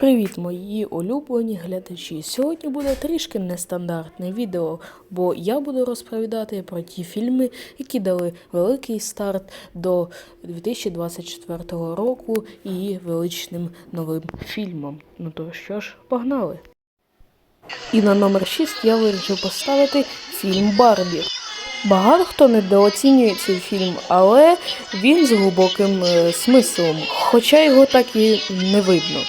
Привіт, мої улюблені глядачі. Сьогодні буде трішки нестандартне відео, бо я буду розповідати про ті фільми, які дали великий старт до 2024 року і величним новим фільмам. Ну то що ж, погнали! І на номер 6 я вирішив поставити фільм Барбі. Багато хто недооцінює цей фільм, але він з глибоким е, смислом, хоча його так і не видно.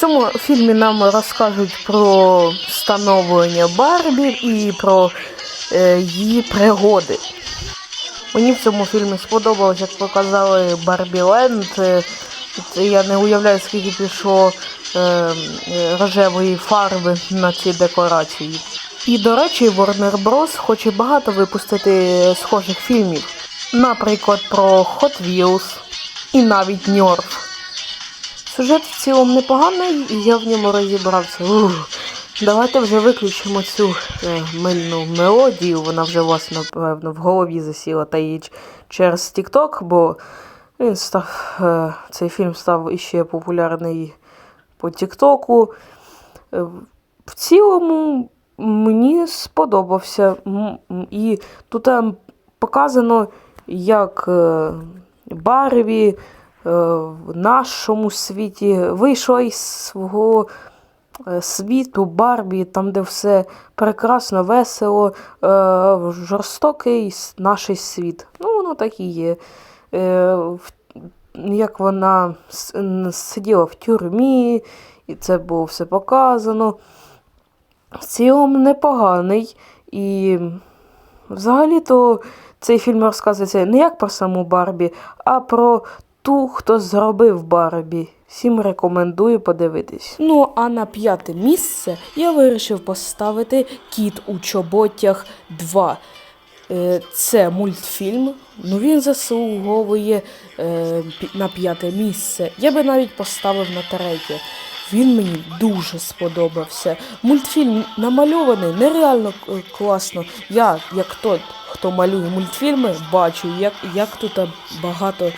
В цьому фільмі нам розкажуть про становлення Барбі і про е, її пригоди. Мені в цьому фільмі сподобалось, як показали Барбі Ленд. Е, Я не уявляю, скільки пішло е, е, рожевої фарби на ці декорації. І, до речі, Warner Bros. хоче багато випустити схожих фільмів. Наприклад, про Hot Wheels і навіть Ньорф. Сюжет в цілому непоганий, і я в ньому розібрався. Ух, давайте вже виключимо цю е, мильну мелодію. Вона вже вас, напевно, в голові засіла та ч- через TikTok, бо він став, е, цей фільм став іще популярний по Тіктоку. Е, в цілому мені сподобався. І тут там показано, як е, Барві е, в нашому світі вийшла із свого е, світу Барбі, там, де все прекрасно, весело, е, жорстокий наш світ. Ну, воно так і є. Е, Як вона сиділа в тюрмі, і це було все показано. В цілому непоганий. І взагалі-то цей фільм розказується не як про саму Барбі, а про ту, хто зробив Барбі. Всім рекомендую подивитись. Ну, а на п'яте місце я вирішив поставити Кіт у чоботях 2. Е, Це мультфільм, ну він заслуговує е, на п'яте місце. Я би навіть поставив на третє. Він мені дуже сподобався. Мультфільм намальований нереально е, класно. Я, як той, хто малює мультфільми, бачу, як, як тут багато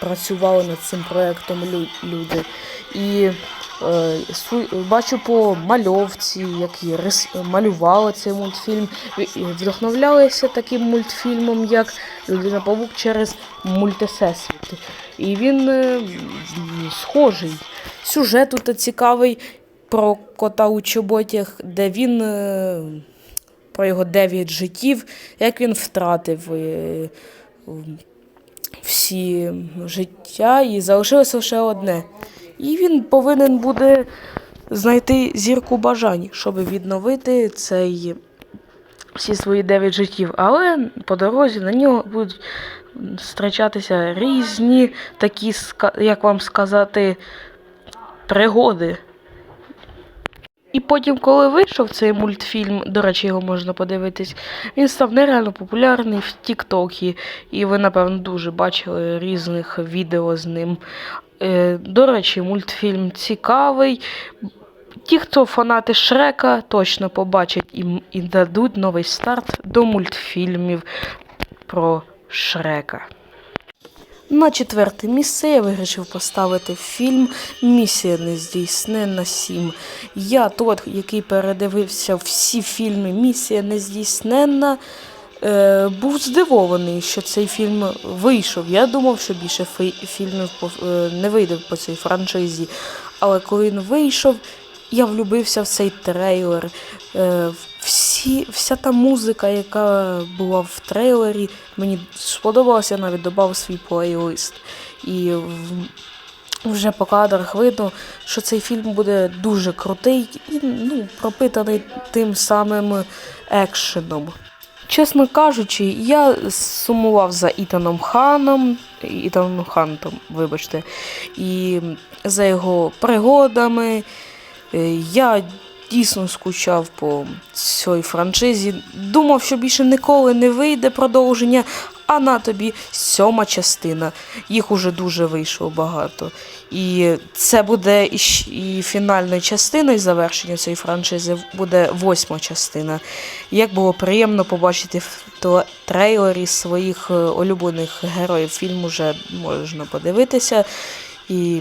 працювали над цим проектом лю- люди. І е, бачу по мальовці, які рис, малювали цей мультфільм, вдохновлялися таким мультфільмом, як Людина Павук через мультисесвіти. І він е, схожий. Сюжет тут цікавий про кота у чоботях, де він. е, Про його дев'ять життів, як він втратив всі життя і залишилося лише одне. І він повинен буде знайти зірку бажань, щоб відновити цей всі свої дев'ять життів. Але по дорозі на нього будуть зустрічатися різні такі, як вам сказати, пригоди. І потім, коли вийшов цей мультфільм, до речі, його можна подивитись, він став нереально популярний в Тіктокі, і ви, напевно, дуже бачили різних відео з ним. Е, до речі, мультфільм цікавий. Ті, хто фанати Шрека, точно побачать і, і дадуть новий старт до мультфільмів про Шрека. На четверте місце я вирішив поставити фільм Місія нездійсненна 7. Я тот, який передивився всі фільми Місія нездійсненна, е, був здивований, що цей фільм вийшов. Я думав, що більше фі- фільмів е, не вийде по цій франшизі. Але коли він вийшов, я влюбився в цей трейлер. Е, всі, вся та музика, яка була в трейлері, мені сподобалася, я навіть додав свій плейлист. І вже по кадрах видно, що цей фільм буде дуже крутий і ну, пропитаний тим самим екшеном. Чесно кажучи, я сумував за Ітаном Ханом, Ітаном Хантом, вибачте, і за його пригодами. Е, Я дійсно скучав по цій франшизі. Думав, що більше ніколи не вийде продовження, а на тобі сьома частина. Їх уже дуже вийшло багато. І це буде і, фінальною частиною завершення цієї франшизи буде восьма частина. Як було приємно побачити в трейлері своїх е, улюблених героїв. Фільм уже можна подивитися. І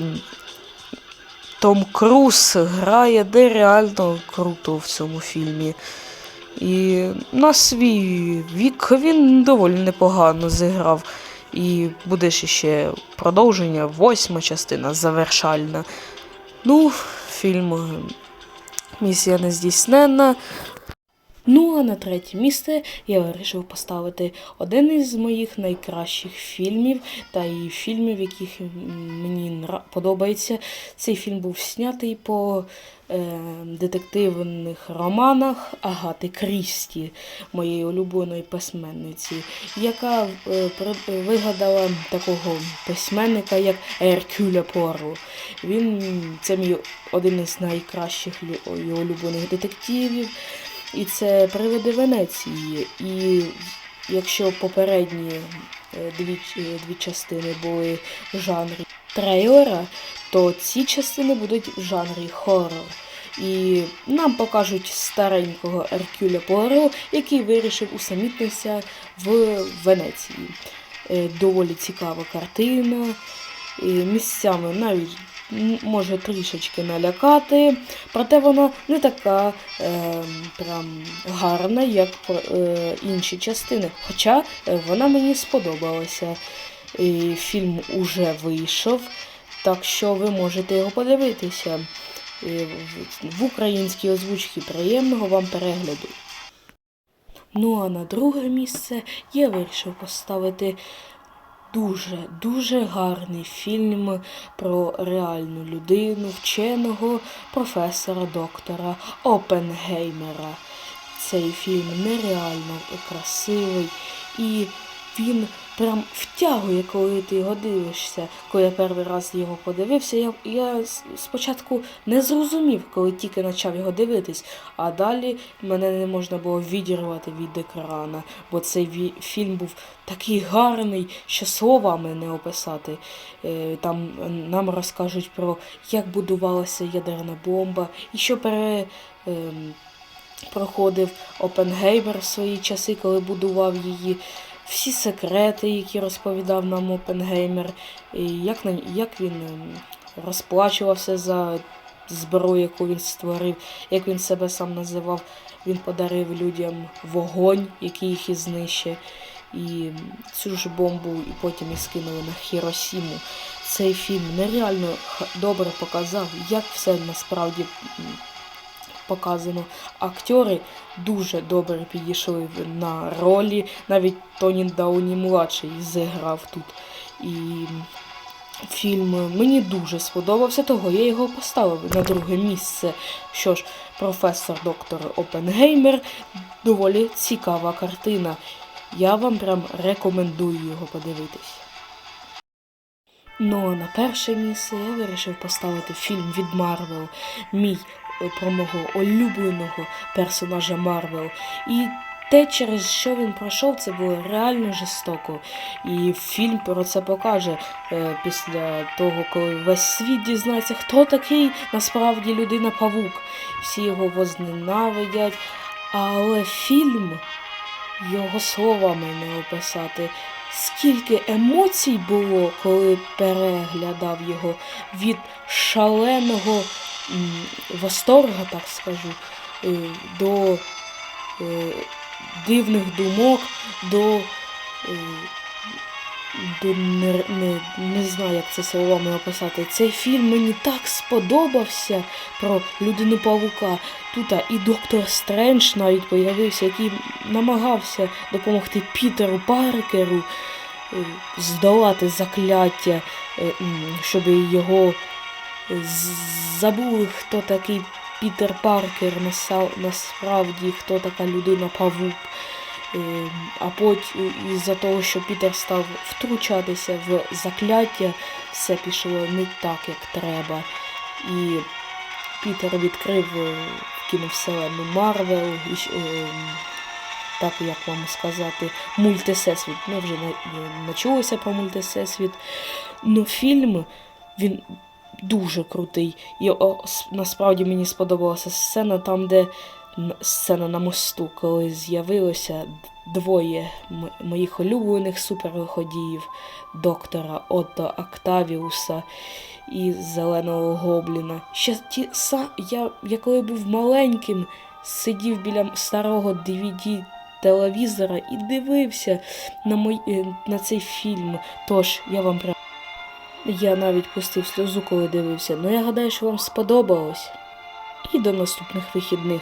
Том Круз грає нереально круто в цьому фільмі. І на свій вік він доволі непогано зіграв. І буде ще продовження, восьма частина, завершальна. Ну, фільм Місія нездійсненна. Ну, а на третє місце я вирішив поставити один із моїх найкращих фільмів та і фільмів, яких мені подобається. Цей фільм був знятий по е, детективних романах Агати Крісті, моєї улюбленої письменниці, яка е, вигадала такого письменника, як Еркюля Пуаро. Він це мій один із найкращих його улюблених детективів. І це привиди Венеції. І якщо попередні е, дві, е, дві частини були в жанрі трейлера, то ці частини будуть в жанрі хоррор. І нам покажуть старенького Еркюля Пуаро, який вирішив усамітнитися в Венеції. Е, Доволі цікава картина. Місцями навіть може трішечки налякати, проте вона не така е, прям гарна, як е, інші частини. Хоча е, вона мені сподобалася. І фільм уже вийшов, так що ви можете його подивитися І в- українській озвучці. Приємного вам перегляду. Ну а на друге місце я вирішив поставити дуже, дуже гарний фільм про реальну людину, вченого професора доктора Опенгеймера. Цей фільм нереально красивий і він прям втягує, коли ти його дивишся. Коли я перший раз його подивився, я, я спочатку не зрозумів, коли тільки почав його дивитись, а далі мене не можна було відірвати від екрана, бо цей фільм був такий гарний, що словами не описати. Е, Там е, нам розкажуть про як будувалася ядерна бомба і що пере. ем, проходив Опенгеймер в свої часи, коли будував її. Всі секрети, які розповідав нам Опенгеймер, як, на- як він ем, розплачувався за зброю, яку він створив, як він себе сам називав. Він подарив людям вогонь, який їх і знищить. І цю ж бомбу і потім і скинули на Хіросіму. Цей фільм нереально добре показав, як все насправді показано. Актори дуже добре підійшли на ролі. Навіть Тоні Дауні младший зіграв тут. І фільм мені дуже сподобався, того я його поставив на друге місце. Що ж, професор доктор Опенгеймер доволі цікава картина. Я вам прям рекомендую його подивитись. Ну а на перше місце я вирішив поставити фільм від Марвел. Мій про мого улюбленого персонажа Марвел. І те, через що він пройшов, це було реально жорстоко. І фільм про це покаже е, після того, коли весь світ дізнається, хто такий насправді людина Павук. Всі його возненавидять. Але фільм його словами не описати. Скільки емоцій було, коли переглядав його від шаленого восторга, так скажу, е, до е, дивних думок, до, е, до не, не, не знаю, як це словами описати. Цей фільм мені так сподобався про людину павука. Тут і доктор Стрендж навіть появився, який намагався допомогти Пітеру Паркеру здолати закляття, щоб його забули, хто такий Пітер Паркер, насправді хто така людина Павук. Е, А потім із-за того, що Пітер став втручатися в закляття, все пішло не так, як треба. І Пітер відкрив е, кіновселену Марвел, і, щ- е, так як вам сказати, мультисесвіт. Ми вже на- е, про мультисесвіт. Ну, фільм він дуже крутий. І о, насправді мені сподобалася сцена там, де сцена на мосту, коли з'явилося двоє моїх улюблених супервиходіїв доктора Отто Октавіуса і зеленого гобліна. Ще ті са я, я коли був маленьким, сидів біля старого DVD телевізора і дивився на мой, е, на цей фільм. Тож я вам. Я навіть пустив сльозу, коли дивився. Ну я гадаю, що вам сподобалось. І до наступних вихідних.